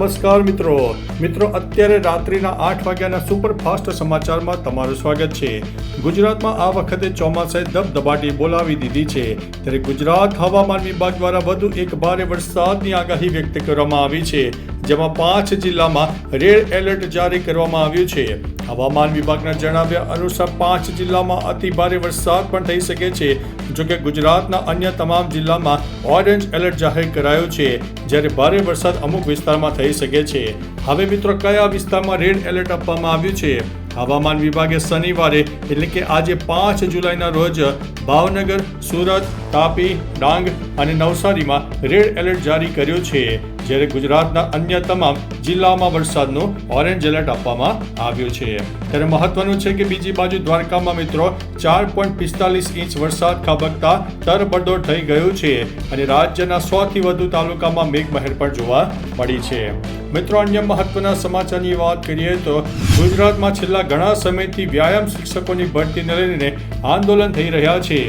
નમસ્કાર મિત્રો. મિત્રો, અત્યારે રાત્રિના આઠ વાગ્યાના સુપરફાસ્ટ સમાચારમાં તમારું સ્વાગત છે. ગુજરાતમાં આ વખતે ચોમાસાએ દબદબાટી બોલાવી દીધી છે. ત્યારે ગુજરાત હવામાન વિભાગ દ્વારા વધુ એક ભારે વરસાદની આગાહી વ્યક્ત કરવામાં આવી છે. જેમાં પાંચ જિલ્લામાં રેડ એલર્ટ જારી કરવામાં આવ્યું છે. હવામાન વિભાગના જણાવ્યા અનુસાર પાંચ જિલ્લામાં અતિ ભારે વરસાદ પણ થઈ શકે છે. જોકે ગુજરાતના અન્ય તમામ જિલ્લામાં ઓરેન્જ એલર્ટ જાહેર કરાયો છે, જ્યારે ભારે વરસાદ અમુક વિસ્તારમાં થઈ શકે છે. હવે મિત્રો, કયા વિસ્તારમાં રેડ એલર્ટ આપવામાં આવ્યું છે? હવામાન વિભાગે શનિવારે એટલે કે આજે પાંચ જુલાઈના રોજ ભાવનગર, સુરત, તાપી, ડાંગ અને નવસારીમાં રેડ એલર્ટ જારી કર્યો છે. જ્યારે ગુજરાતના અન્ય તમામ જિલ્લાઓમાં વરસાદનું ઓરેન્જ એલર્ટ આપવામાં આવ્યું છે. ત્યારે મહત્વનું છે કે બીજી બાજુ દ્વારકામાં મિત્રો ચાર પોઈન્ટ પિસ્તાલીસ ઇંચ વરસાદ ખાબકતા તરબડોળ થઈ ગયું છે અને રાજ્યના સોથી વધુ તાલુકામાં મેઘમહેર પણ જોવા મળી છે. મિત્રો, અન્ય મહત્વના સમાચારની વાત કરીએ તો ગુજરાતમાં છેલ્લા ઘણા સમયથી વ્યાયામ શિક્ષકોની ભરતીને લઈને આંદોલન થઈ રહ્યા છે.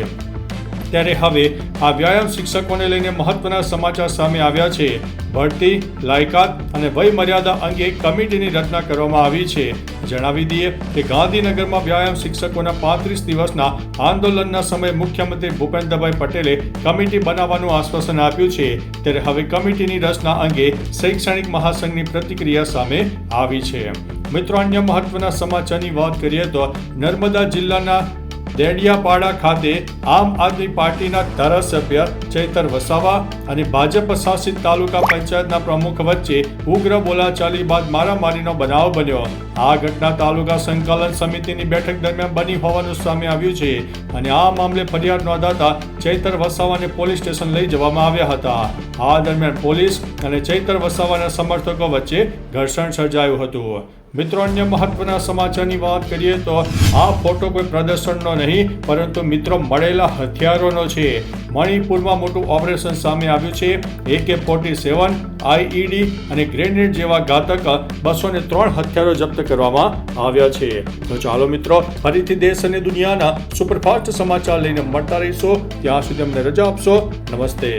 ત્યારે હવે આ વ્યાયામ શિક્ષકોને લઈને મહત્વના સમાચાર સામે આવ્યા છે. ભરતી, લાયકાત અને વય મર્યાદા અંગે કમિટીની રચના કરવામાં આવી છે. જણાવી દઈએ કે ગાંધીનગરમાં વ્યાયામ શિક્ષકોના પાંત્રીસ દિવસના આંદોલનના સમયે મુખ્યમંત્રી ભૂપેન્દ્રભાઈ પટેલે કમિટી બનાવવાનું આશ્વાસન આપ્યું છે. ત્યારે હવે કમિટીની રચના અંગે શૈક્ષણિક મહાસંઘની પ્રતિક્રિયા સામે આવી છે. મિત્રો, અન્ય મહત્વના સમાચારની વાત કરીએ તો નર્મદા જિલ્લાના દેડિયાપાડા ખાતે આમ આદમી પાર્ટીના ધારાસભ્ય ચૈતર વસાવા અને ભાજપ શાસિત તાલુકા પંચાયતના પ્રમુખ વચ્ચે ઉગ્ર બોલાચાલી બાદ મારામારીનો બનાવ બન્યો. આ ઘટના તાલુકા સંકલન સમિતિની બેઠક દરમિયાન બની હોવાનું સામે આવ્યું છે અને આ મામલે ફરિયાદ નોંધાતા ચૈતર વસાવાને પોલીસ સ્ટેશન લઈ જવામાં આવ્યા હતા. આ દરમિયાન પોલીસ અને ચૈતર વસાવાના સમર્થકો વચ્ચે ઘર્ષણ સર્જાયું હતું. મિત્રો, અન્ય મહત્વના સમાચારની વાત કરીએ તો આ ફોટો કોઈ પ્રદર્શનનો નહીં, પરંતુ મિત્રો મળેલા હથિયારોનો છે. મણિપુરમાં મોટું ઓપરેશન સામે આવ્યું છે. એકે ફોર્ટી સેવન આઈઈડી અને ગ્રેનેડ જેવા ઘાતક બસો ને ત્રણ હથિયારો જપ્ત કરવામાં આવ્યા છે. તો ચાલો મિત્રો, ફરીથી દેશ અને દુનિયાના સુપરફાસ્ટ સમાચાર લઈને મળતા રહીશો. ત્યાં સુધી અમને રજા આપશો. નમસ્તે.